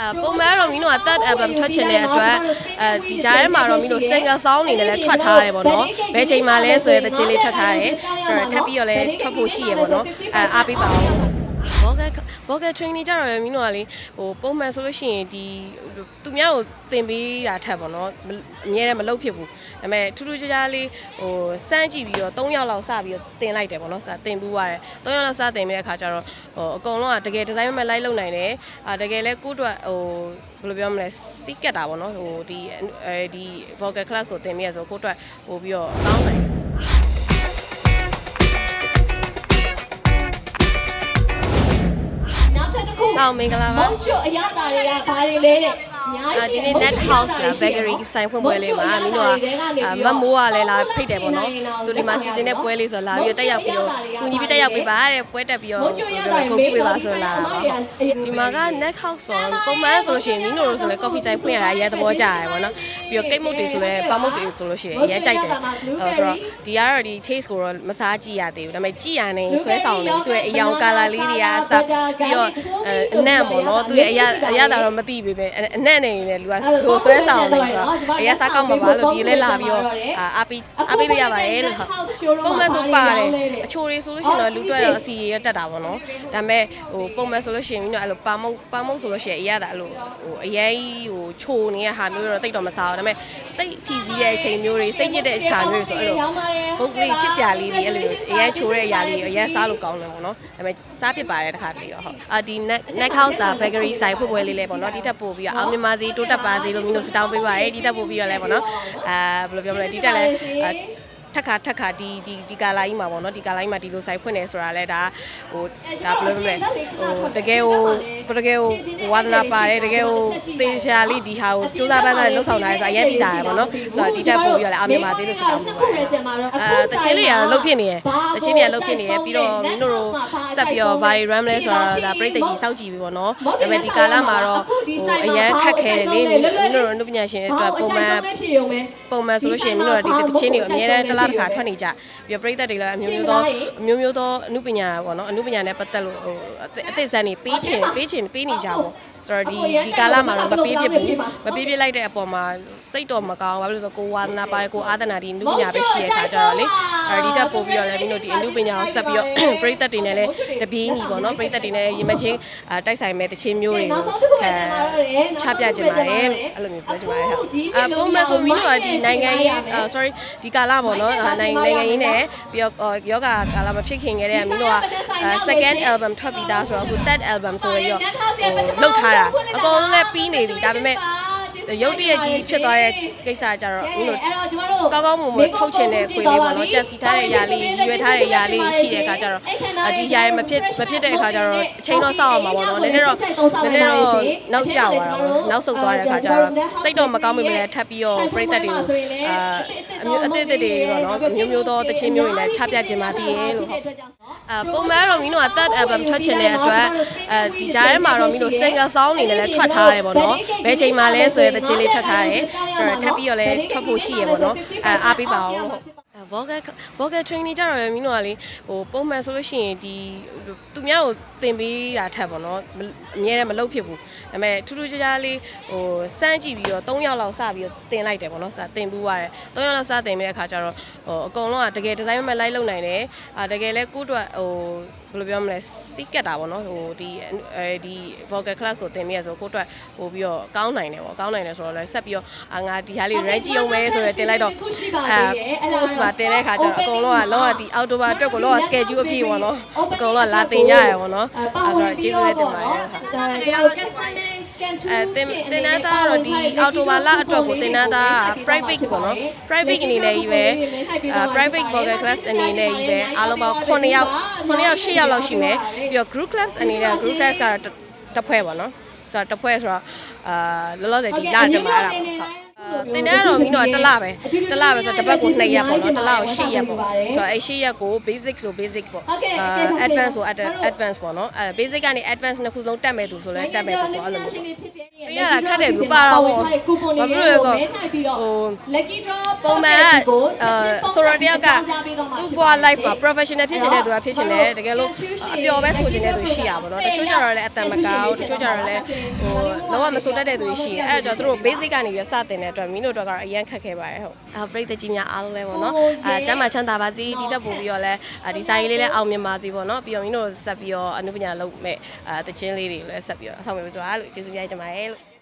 အဲပုံမှန်ကတော့မင်းတို့က third album ထွက်ချင်တဲ့အတွက်အဲဒီကြားထဲမှာတော့မင်းတို့ single song အနေနဲ့လည်းထွက်ထားတယ်ပေါ့နော်ဘယ်ချိန်မှလဲဆိုရတဲ့ချင်းလေးထွက်ထားတယ်ဆိုတော့ထပ်ပြီးတော့လည်းထွက်ဖို့ရှိရပေါ့နော်အဲအားပေးပါဦး vocal vocal training ကြတော့လည်းမင်းတို့ကလေဟိုပုံမှန်ဆိုလို့ရှိရင်ဒီသူများကိုသင်ပေးတာထက်ပေါ့နော်မအများနဲ့မလုပ်ဖြစ်ဘူးဒါပေမဲ့ထူးထူးခြားခြားလေးဟိုစမ်းကြည့်ပြီးတော့3ယောက်လောက်စပြီးတော့သင်လိုက်တယ်ပေါ့နော်စသင်ပူးရတယ်3ယောက်လောက်စသင်ပြီးတဲ့အခါကျတော့ဟိုအကုန်လုံးကတကယ်ဒီဇိုင်းမဲ့လိုက်လုပ်နိုင်တယ်အာတကယ်လဲကိုယ့်အတွက်ဟိုဘယ်လိုပြောမလဲစီးကက်တာပေါ့နော်ဟိုဒီအဲဒီ vocal class ကိုသင်ပြီးရဆိုကိုယ့်အတွက်ပို့ပြီးတော့ကောင်းနိုင် အောင်မင်္ဂလာပါမုံချွတ်အရသာတွေကဘာတွေလဲတဲ့အများအာကြီး ဒီနေ့ net house လာ bakery ဆိုင်ဖွင့်ပွဲလေးမှာမင်းတို့ကအာမတ်မိုးကလည်းလာဖိတ်တယ်ပေါ့နော်သူဒီမှာစီစဉ်တဲ့ပွဲလေးဆိုတော့လာပြီးတော့တက်ရောက်ပြီးတော့ကူညီပြီးတက်ရောက်ပြီးပါတဲ့ပွဲတက်ပြီးတော့မုံချွတ်ရသာတွေကိုမေးပြလို့ပါဆိုတော့လာတာပါဒီမှာက net house ပေါ့ပုံမှန်ဆိုလို့ရှိရင်မင်းတို့ဆိုလည်း coffee ဆိုင်ဖွင့်ရတာအရင်သဘောကျရတယ်ပေါ့နော်ပြီးတော့ကိတ်မုတ်တွေဆိုလည်းပါမုတ်တွေဆိုလို့ရှိရင်အရင်ကြိုက်တယ်အဲဆိုတော့ဒီကတော့ဒီ taste ကိုတော့မစားကြည့်ရသေးဘူးဒါပေမဲ့ကြည့်ရနေဆွဲဆောင်နေသူ့ရဲ့အယောင် color လေးတွေအားစပြီးတော့အဲအနံ့ပေါ့နော်သူ့ရဲ့အရအရသာတော့မသိပေမဲ့အနံ့နေနေလူကဟိုဆွဲဆောင်နေဆိုတော့အရစားကောက်မှာပါလို့ဒီလဲလာပြီးတော့အာအားပေးအားပေးလို့ရပါတယ်လို့ဟုတ်ပုံမှန်ဆိုပါတယ်အချိုတွေဆိုလို့ရှိရင်တော့လူတွေ့တော့အစီရရတက်တာပေါ့နော်ဒါပေမဲ့ဟိုပုံမှန်ဆိုလို့ရှိရင်မျိုးအဲ့လိုပါမုတ်ပါမုတ်ဆိုလို့ရှိရင်အရသာအဲ့လိုဟိုအရင်ဟိုချိုနေတဲ့ဟာမျိုးတော့တိတ်တော့မစားဘူးဒါပေမဲ့စိတ်ဖြီးစည်းတဲ့အချိန်မျိုးတွေစိတ်ညစ်တဲ့အခါမျိုးတွေဆိုအဲ့လိုဘုတ်ကလေးချစ်စရာလေးတွေအဲ့လိုအရင်ချိုတဲ့အရာလေးတွေအရင်စားလို့ကောင်းတယ်ပေါ့နော်ဒါပေမဲ့စားဖြစ်ပါတယ်တစ်ခါတလေတော့ဟုတ်အာဒီ neck neck house อ่ะ bakery ဆိုင်ဖွင့်ပွဲလေးလဲပေါ့နော်ဒီတက်ပို့ပြီးတော့အောင်မြင်ပါစေတိုးတက်ပါစေလို့မင်းတို့စတောင်းပေးပါရယ်ဒီတက်ပို့ပြီးတော့လဲပေါ့နော်အာဘယ်လိုပြောမလဲဒီတက်လဲအာထက်ခါထက်ခါဒီဒီဒီကာလာကြီးမှာပေါ့နော်ဒီကာလာကြီးမှာဒီလိုဆိုင်ဖွင့်နေဆိုတာလဲဒါဟိုဒါဘယ်လိုပြောမလဲဟိုတကယ်ဟိုတကယ်ဟိုဝါသနာပါတယ်တကယ်ဟိုသေချာလေးဒီဟာကိုစူးစမ်းပန်းစားလှုပ်ဆောင်တာလဲဆိုတော့အရင်တည်တာရယ်ပေါ့နော်ဆိုတော့ဒီတက်ပို့ပြီးတော့လဲအောင်မြင်ပါစေလို့စတောင်းပေးပါရယ်အဲတချင်းလေးကလှုပ်ဖြစ်နေရယ်တချင်းလေးကလှုပ်ဖြစ်နေရယ်ပြီးတော့မင်းတို့တို့ ဆက်ပြီးတော့ဘာတွေ ram လဲဆိုတော့ဒါပြိတ္တကြီးစောက်ကြည့်ပြီပေါ့နော်ဒါပေမဲ့ဒီကာလမှာတော့ဟိုအရန်ခက်ခဲတယ်လေမင်းတို့တို့အနုပညာရှင်တွေအတွက်ပုံမှန်ပုံမှန်ဆိုလို့ရှိရင်မင်းတို့ကဒီတချင်းတွေကိုအများတန်းတစ်လားတစ်ခါထွက်နေကြပြီးတော့ပြိတ္တတွေလည်းအမျိုးမျိုးသောအမျိုးမျိုးသောအနုပညာပေါ့နော်အနုပညာနဲ့ပတ်သက်လို့ဟိုအသစ်အသစ်ဆန်းနေပေးချင်ပေးချင်ပေးနေကြပေါ့ ဆိုတော့ဒီဒီကာလမှာတော့မပေးဖြစ်ဘူးမပေးဖြစ်လိုက်တဲ့အပေါ်မှာစိတ်တော့မကောင်းဘာဖြစ်လို့လဲဆိုကိုဝါသနာပါတယ်ကိုအာသနာဒီအနုပညာပဲရှိရခါကြတော့လေအဲဒီတက်ပို့ပြီးတော့လည်းမင်းတို့ဒီအနုပညာကိုဆက်ပြီးတော့ပြိသက်တွေနဲ့လည်းတပင်းကြီးပေါ့နော်ပြိသက်တွေနဲ့ရင်မချင်းအာတိုက်ဆိုင်မဲ့တချင်းမျိုးတွေကိုခံချပြကြပါတယ်လို့အဲ့လိုမျိုးပြောချင်ပါတယ်ဟုတ်အပုံမှန်ဆိုမင်းတို့ကဒီနိုင်ငံရေးအာ sorry ဒီကာလပေါ့နော်အာနိုင်ငံနိုင်ငံရေးနဲ့ပြီးတော့ယောဂကာလမဖြစ်ခင်ခဲ့တဲ့မင်းတို့က second album ထွက်ပြီးသားဆိုတော့အခု third album ဆိုရရောဟိုလုတ်ထားတာအကုန်လုံးလည်းပြီးနေပြီဒါပေမဲ့ရုပ်တရက်ကြီးဖြစ်သွားတဲ့ကိစ္စကြတော့မင်းတို့ အဲ့တော့ကျမတို့ ကောင်းကောင်းမွန်မွန်ထုတ်ချင်တဲ့ခွေလေးပေါ့နော်ကြက်စီထားတဲ့ຢာလေးရွေထားတဲ့ຢာလေးရှိတဲ့အခါကျတော့အဒီຢာရမဖြစ်မဖြစ်တဲ့အခါကျတော့အချိန်တော့စောင့်အောင်ပါပေါ့နော်နည်းနည်းတော့နည်းနည်းတော့နောက်ကျသွားတာပေါ့နောက်ဆုတ်သွားတဲ့အခါကျတော့စိတ်တော့မကောင်းမိမလဲထပ်ပြီးတော့ပြိသက်တွေကိုအာအမျိုးအသစ်အသစ်တွေပေါ့နော်မျိုးမျိုးသောတချင်းမျိုးတွေလည်းချပြခြင်းပါသေးရဲ့လို့ဟုတ် အဲပုံမှန်ကတော့မင်းတို့က third album ထွက်ချင်တဲ့အတွက်အဲဒီကြားထဲမှာတော့မင်းတို့ single song အနေနဲ့လည်းထွက်ထားတယ်ပေါ့နော်ဘယ်ချိန်မှလဲဆိုရတဲ့ချင်းလေးထွက်ထားတယ်ဆိုတော့ထပ်ပြီးတော့လည်းထွက်ဖို့ရှိရပေါ့နော်အဲအားပေးပါအောင်ဟုတ် vocal vocal training ကြတော့လည်းမင်းတို့ကလေဟိုပုံမှန်ဆိုလို့ရှိရင်ဒီသူများကိုသင်ပေးတာထက်ပေါ့နော်အများနဲ့မလုပ်ဖြစ်ဘူးဒါပေမဲ့ထူးထူးခြားခြားလေးဟိုစမ်းကြည့်ပြီးတော့3ယောက်လောက်စပြီးတော့သင်လိုက်တယ်ပေါ့နော်စသင်ပူးရတယ်3ယောက်လောက်စသင်ပြီးတဲ့အခါကျတော့ဟိုအကုန်လုံးကတကယ်ဒီဇိုင်းမဲ့လိုက်လုပ်နိုင်တယ်အာတကယ်လဲကိုယ့်အတွက်ဟို ဘယ်လိုပြောမလဲစီးကက်တာပေါ့နော်ဟိုဒီအဲဒီ vocal class ကိုသင်ပြီးရဆိုကိုယ့်အတွက်ပို့ပြီးတော့ကောင်းနိုင်တယ်ပေါ့ကောင်းနိုင်တယ်ဆိုတော့လဲဆက်ပြီးတော့အာငါဒီဟာလေး range ကြည့်အောင်ပဲဆိုရတင်လိုက်တော့အဲ post မှာတင်တဲ့ခါကျတော့အကုန်လုံးကလောကဒီ outdoor အတွက်ကိုလောက schedule အပြည့်ပေါ့နော်အကုန်လုံးကလာတင်ကြရပေါ့နော်အဲဆိုတော့ကျေးဇူးလည်းတင်ပါတယ်ဟုတ်ဒါကျမတို့ကန်ဆယ်မန်ကန်ထူ အဲတင်တင်နန်းသားကတော့ဒီအော်တိုဘာလအတွက်ကိုတင်နန်းသားက private ပေါ့နော် private အနေနဲ့ကြီးပဲအဲ private vocal class အနေနဲ့ကြီးပဲအားလုံးပေါင်း9ယောက်9ယောက်10ယောက်လောက်ရှိမယ်ပြီးတော့ group class အနေနဲ့ group class ကတော့တစ်ဖွဲ့ပေါ့နော်ဆိုတော့တစ်ဖွဲ့ဆိုတော့အာလောလောဆယ်ဒီလတက်မှာအဲ့ဒါပေါ့ဟု တ်တင်တန်းကတော့မင်းတို့ကတစ်လပဲတစ်လပဲဆိုတော့တစ်ပတ်ကို2ရက်ပေါ့နော်တစ်လကို8ရက်ပေါ့ဆိုတော့အဲ့8ရက်ကို basic ဆို basic ပေါ့အာ advance ဆို advance ပေါ့နော်အဲ basic ကနေ advance နှစ်ခုလုံးတက်မယ်သူဆိုလဲတက်မယ်ပေါ့အဲ့လိုမျိုးပြရတာခက်တယ်ဘူးပါတော့ကူပွန်တွေဘာဖြစ်လို့လဲဆိုတော့နိုင်ပြီးတော့ဟို lucky draw ပုံမှန်ကအဲဆိုတော့တယောက်ကသူ့ဘဝ life မှာ professional ဖြစ်ချင်တဲ့သူကဖြစ်ချင်တယ်တကယ်လို့အပျော်ပဲဆိုချင်တဲ့သူရှိရပါတော့တချို့ကြတော့လည်းအတန်မကောက်တချို့ကြတော့လည်းဟိုလောကမဆိုတတ်တဲ့သူရှိတယ်အဲ့ဒါကြောင့်သူတို့ basic ကနေပြီးစတင်တဲ့အတွက်မင်းတို့တော့ကတော့အရန်ခက်ခဲပါတယ်ဟုတ်အာပရိသတ်ကြီးများအားလုံးလည်းပေါ့နော်အဲကျမ်းမာချမ်းသာပါစေဒီတက်ပို့ပြီးတော့လည်းဒီဆိုင်လေးလည်းအောင်မြင်ပါစေပေါ့နော်ပြီးတော့မင်းတို့ဆက်ပြီးတော့အနုပညာလုပ်မဲ့အဲတခြင်းလေးတွေလည်းဆက်ပြီးတော့အဆောင်မြင်ပြီးတော့အားလို့ကျေးဇူးများတင်ပါတယ်လို့